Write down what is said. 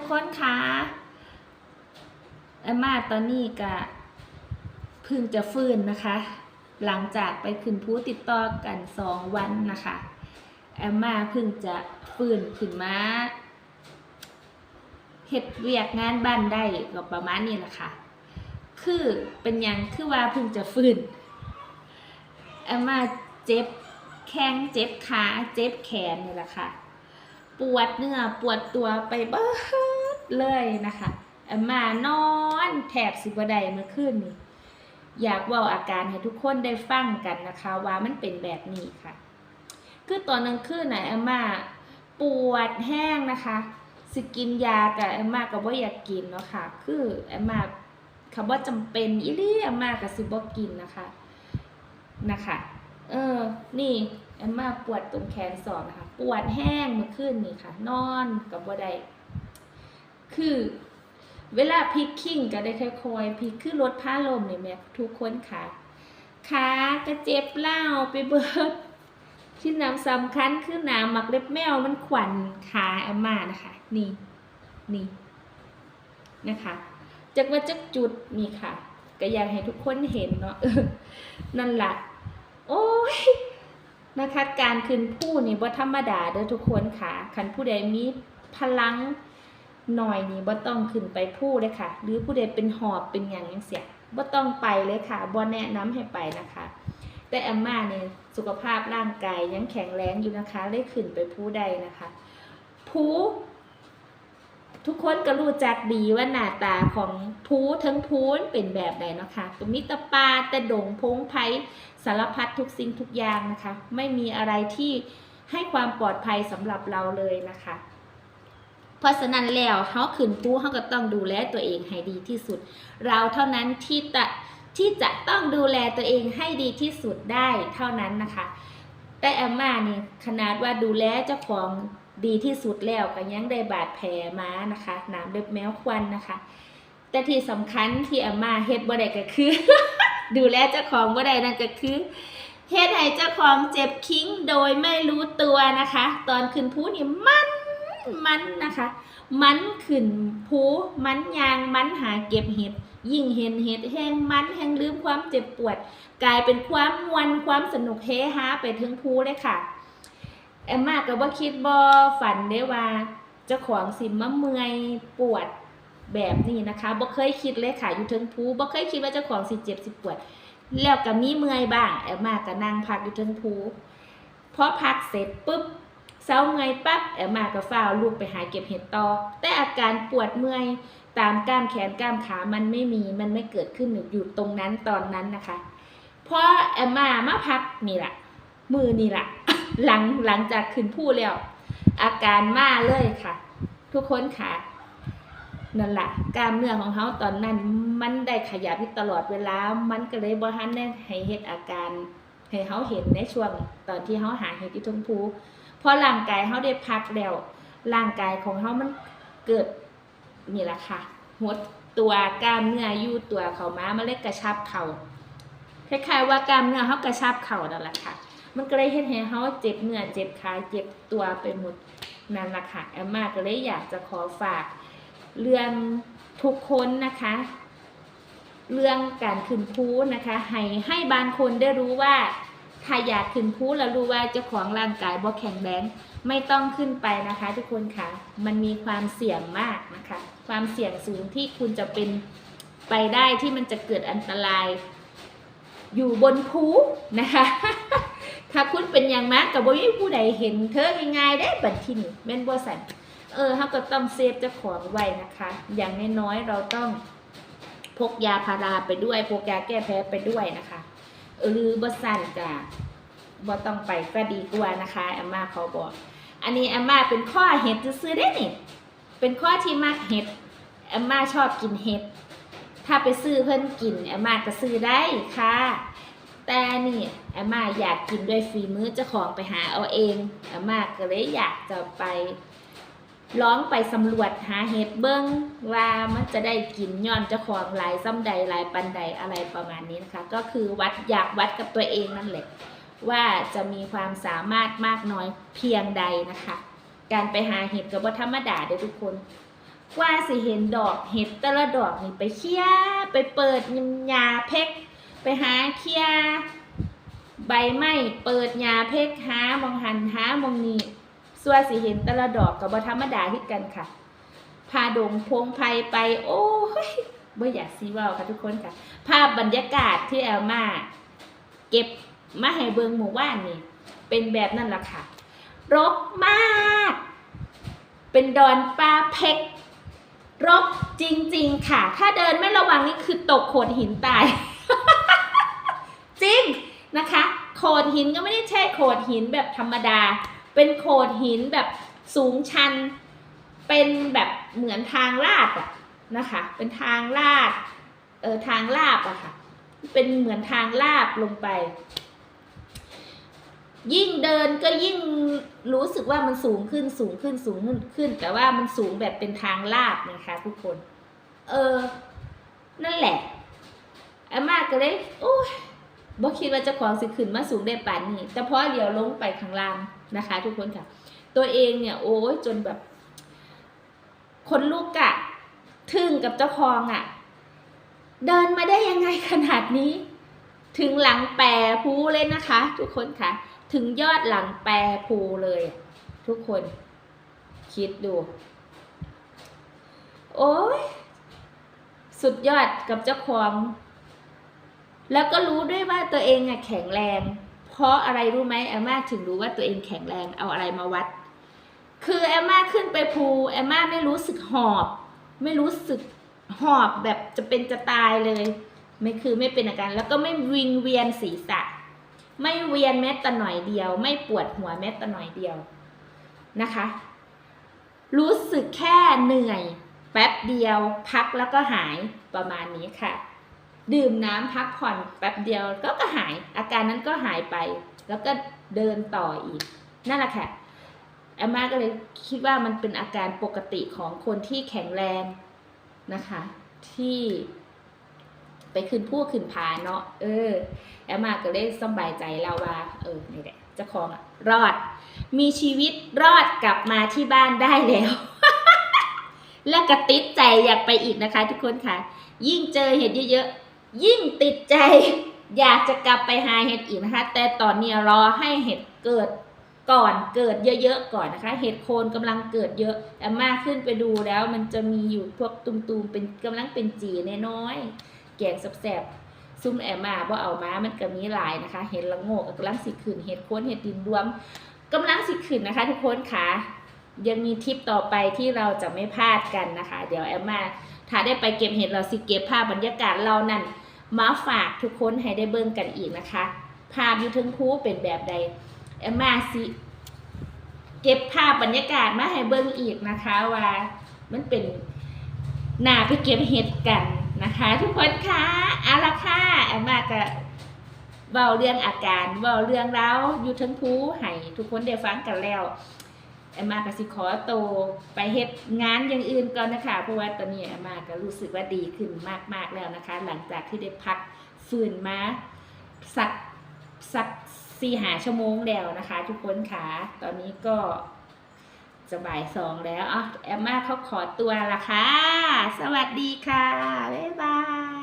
ทุกคนคะแอมมาตอนนี้ก็เพิ่งจะฟื้นนะคะ หลังจากไปขึ้นผู้ติดต่อกันสองวันนะคะแอมมาเพิ่งจะฟื้นขึ้นมาเฮ็ดเวียกงานบ้านได้ก็ประมาณนี้แหละค่ะ คือเป็นยังคือว่าเพิ่งจะฟื้นแอมมาเจ็บแข้งเจ็บขาเจ็บแขนนี่แหละค่ะ ปวดเนื้อปวดตัวไปเบิด เลยนะคะมานอนแถบสิบวไดเมื่อคืนนี้อยากว่าอาการให้ทุกคนได้ฟังกันนะคะ ว่ามันเป็นแบบนี้ค่ะ คือตอนกลางคืนน่ะแอมมาปวดแห้งนะคะสิกินยากับแอมมาก็บ่อยากกินเนาะค่ะ คือแอมมาคำว่าจำเป็นอีลี่แอมมาก็สิบกินนะคะนะคะ เออ นี่แอมมาปวดตรงแขนสองนะคะ ปวดแห้งเมื่อคืนนี่ค่ะ นอนกับบ่ได้ คือ เวลาพิกคิ้งก็ได้ค่อยๆพิกคือรถผ้าลมนี่แม่ทุกคนค่ะขากระเจ็บเล่าไปเบิดที่น้ำสำคัญคือน้ำหมักเล็บแมวมันขวัญขาแอมมานะคะ นี่นี่นะคะจากว่าจักจุดนี่ค่ะ ก็อยากให้ทุกคนเห็นเนาะนั่นแหละโอ้ยนะคะ การคืนผู้นี่บ่ธรรมดาเด้อทุกคนค่ะคันผู้ใดมีพลัง หน่อยนี่บ่ต้องขึ้นไปผู้เลยค่ะ หรือผู้ใดเป็นหอบเป็นอย่างยังเสียบ่ต้องไปเลยค่ะบ่แนะนำให้ไปนะคะ แต่แอมมาเนี่ยสุขภาพร่างกายยังแข็งแรงอยู่นะคะเลยขึ้นไปผู้ใดนะคะ ผู้ทุกคนก็รู้จักดีว่าหน้าตาของพูทั้งพูนเป็นแบบไหนะคะก็มีตะปาแต่ดงพงไพสารพัดทุกสิ่งทุกอย่างนะคะ ไม่มีอะไรที่ให้ความปลอดภัยสำหรับเราเลยนะคะ เพราะฉะนั้นแล้วเขาขืนปูเขาก็ต้องดูแลตัวเองให้ดีที่สุด เราเท่านั้นที่จะที่จะต้องดูแลตัวเองให้ดีที่สุดได้เท่านั้นนะคะ แต่แอมมาเนี่ยขนาดว่าดูแลเจ้าของดีที่สุดแล้วก็ยังได้บาดแผลมานะคะน้ำเล็บแมวควันนะคะ แต่ที่สำคัญที่แอมมาเฮ็ดบ่ได้ก็คือ ดูแลเจ้าของบ่ได้นั่นก็คือเฮ็ดให้เจ้าของเจ็บคิ้งโดยไม่รู้ตัวนะคะ ตอนขึ้นพูนี่มัน มันนะคะ มันขึ้นพูมันยางมันหาเก็บเห็ด ยิ่งเห็นเห็ดแห้งมันแห้งลืมความเจ็บปวด กลายเป็นความมวนความสนุกเฮฮาไปถึงพูเลยค่ะ แอมมาก็บ่คิดบ่ฝันได้ว่าเจ้าของสิมาเมื่อยปวดแบบนี้นะคะบ่เคยคิดเลยค่ะอยู่เทิงภูบ่เคยคิดว่าเจ้าของสิเจ็บสิปวด แล้วก็มีเมื่อยบ้าง แอมมาก็นั่งพักอยู่เทิงภูพอพักเสร็จปุ๊บ เช้าเมื่อยปั๊บแอมมาก็ฟ้าวลูกไปหาเก็บเห็ดต่อ แต่อาการปวดเมื่อยตามกล้ามแขนกล้ามขามันไม่มีมันไม่เกิดขึ้นอยู่ตรงนั้นตอนนั้นนะคะพอแอมมามาพักนี่แหละมือนี่แหละหลังหลังจากขึ้นผู้แล้ว อาการมาเลยค่ะ ทุกคนค่ะนั่นแหละกล้ามเนื้อของเขาตอนนั้น มันได้ขยับตลอดเวลา มันก็เลยบ่ทันได้ให้เฮ็ดอาการให้เขาเห็นในช่วงตอนที่เขาหาเห็ดที่ทงพู พอร่างกายเขาได้พักแล้วร่างกายของเขามันเกิดนี่แหละค่ะหดตัวกล้ามเนื้อยู่ตัวเขามามันเลยกกระชับเขาคล้ายๆว่ากล้ามเนื้อเขากระชับเข่านั่นแหละค่ะ มันก็เลยเฮ็ดให้เขาเจ็บเนื้อเจ็บขาเจ็บตัวไปหมดนั่นแหละค่ะแอมมาก็เลยอยากจะขอฝากเรื่องทุกคนนะคะ เรื่องการขึ้นพูนะคะ ให้ให้บางคนได้รู้ว่า ถ้าอยากขึ้นพูแล้วรู้ว่าเจ้าของร่างกายบ่แข็งแรงไม่ต้องขึ้นไปนะคะ ทุกคนค่ะ มันมีความเสี่ยงมากนะคะ ความเสี่ยงสูงที่คุณจะเป็นไปได้ที่มันจะเกิดอันตราย อยู่บนภูนะคะ ถ้าคุณเป็นอย่างมากกับบ่มีผู้ใดเห็นเธอง่ายๆได้บัดทีนี้แม่นบ่สันเออเขาก็ต้องเซฟเจ้าของไว้นะคะ อย่างน้อยๆเราต้องพกยาพาราไปด้วยพกยาแก้แพ้ไปด้วยนะคะ หรือบสั่นกะบ่ต้องไปก็ดีกว่านะคะอาม่าเขาบอก อันนี้อาม่าเป็นข้อเห็ดซื้อได้นี่เป็นข้อที่มากเห็ดอาม่าชอบกินเห็ด ถ้าไปซื้อเพิ่นกินอาม่าก็ซื้อได้ค่ะ แต่นี่อาม่าอยากกินด้วยฝีมือเจ้าของไปหาเอาเองอาม่าก็เลยอยากจะไป ลองไปสำรวจหาเห็ดเบิ้งว่ามันจะได้กินย้อนเจ้าของหลายซ้ำใดหลายปันใดอะไรประมาณนี้นะคะ ก็คือวัดอยากวัดกับตัวเองนั่นแหละ ว่าจะมีความสามารถมากน้อยเพียงใดนะคะ การไปหาเห็ดกับว่าธรรมดาเด้อทุกคนกว่าสิเห็นดอกเห็ดแต่ละดอกนี่ไปเคี่ยไปเปิดยาเพกไปหาเคี่ยใบไม้เปิดยาเพกหามองหันหามองนี้ ส่วนสิเห็นแต่ละดอกกับบธรรมดาที่กันค่ะ พาดงพงไพไป โอ้ยบ่อยากซีว่าค่ะทุกคนค่ะ ภาพบรรยากาศที่แอลมา เก็บมาให้เบิงหมู่บ้านนี่ เป็นแบบนั้นแหละค่ะ รกมาก เป็นดอนปลาเพกรกจริง ๆ ค่ะ ถ้าเดินไม่ระวังนี่คือตกโขดหินตาย จริงนะคะ โขดหินก็ไม่ได้ใช่โขดหินแบบธรรมดา เป็นโขดหินแบบสูงชัน เป็นแบบเหมือนทางลาดอะนะคะ เป็นทางลาด เออทางลาบอะค่ะ เป็นเหมือนทางลาบลงไป ยิ่งเดินก็ยิ่งรู้สึกว่ามันสูงขึ้นสูงขึ้นสูงขึ้นขึ้นแต่ว่ามันสูงแบบเป็นทางลาบนะคะทุกคน เออ นั่นแหละอาม่าก็เลยโอ้ย บ่คิดว่าเจะของสิขึ้นมาสูงได้ป่านนี้ แต่พอเดี๋ยวลงไปข้างล่างนะคะ ทุกคนค่ะ ตัวเองเนี่ย โอ้ยจนแบบ คนลูกกะทึ่งกับเจ้าของอะ่ะเดินมาได้ยังไงขนาดนี้ ถึงหลังแปรภูเลยนะคะ ทุกคนค่ะ ถึงยอดหลังแปรภูเลย ทุกคน คิดดู โอ้ยสุดยอดกับเจ้าของ แล้วก็รู้ด้วยว่าตัวเองอะแข็งแรง เพราะอะไรรู้ไหมแอมมาถึงรู้ว่าตัวเองแข็งแรงเอาอะไรมาวัด คือแอมมาขึ้นไปภูแอมมาไม่รู้สึกหอบ ไม่รู้สึกหอบแบบจะเป็นจะตายเลย ไม่คือไม่เป็นอาการ แล้วก็ไม่วิงเวียนศีรษะ ไม่เวียนแม้แต่หน่อยเดียว ไม่ปวดหัวแม้แต่หน่อยเดียวนะคะ รู้สึกแค่เหนื่อย แป๊บเดียวพักแล้วก็หายประมาณนี้ค่ะ ดื่มน้ำพักผ่อนแป๊บเดียวก็ก็หาย อาการนั้นก็หายไป แล้วก็เดินต่ออีก นั่นแหละค่ะแอมมาก็เลยคิดว่ามันเป็นอาการปกติของคนที่แข็งแรงนะคะ ที่ไปขึ้นผู้ขึ้นผาเนาะเออแอมมาก็เลยสบายใจแล้วว่า เออนี่แหละเจ้าของอะรอด มีชีวิตรอดกลับมาที่บ้านได้แล้ว และกระติดใจอยากไปอีกนะคะทุกคนค่ะ ยิ่งเจอเห็ดเยอะๆ ยิ่งติดใจอยากจะกลับไปหาเห็ดอีกนะคะ แต่ตอนนี้รอให้เห็ดเกิดก่อนเกิดเยอะๆก่อนนะคะ เห็ดโคนกำลังเกิดเยอะแอมมาขึ้นไปดูแล้วมันจะมีอยู่พวกตุ่มๆเป็นกำลังเป็นจีน้อยๆแกงแสบๆซุ่มแอมาบ่เอามามันก็มีหลายนะคะ เห็ดละโงกกำลังสิขึ้นเห็ดโคนเห็ดดินรวมกำลังสิขึ้นนะคะ ทุกคนค่ะยังมีทิปต่อไปที่เราจะไม่พลาดกันนะคะ เดี๋ยวแอมมา ถ้าได้ไปเก็บเห็ดเราสิเก็บภาพบรรยากาศเรานั่นมาฝากทุกคนให้ได้เบิ่งกันอีกนะคะ ภาพอยู่ทึงคูเป็นแบบใดแอมมาสิเก็บภาพบรรยากาศมาให้เบิ่งอีกนะคะว่ามันเป็นหน้าไปเก็บเห็ดกันนะคะ ทุกคนคะเอาละค่ะแอมมาก็เบาเรื่องอาการเบาเรื่องเราวอยู่ทั้งภูให้ทุกคนได้ฟังกันแล้ว แอมมาก็สิขอโตวไปเฮ็ดงานอย่างอื่นก่อนนะคะเพราะว่าตอนนี้แอมมาก็รู้สึกว่าดีขึ้นมากๆแล้วนะคะ หลังจากที่ได้พักฟื้นมาสักสักสี่หาชั่วโมงแล้วนะคะ ทุกคนค่ะตอนนี้ก็จะบ่ายสองแล้วอะแอมมาเขาขอตัวละค่ะ สวัสดีค่ะ บ๊ายบาย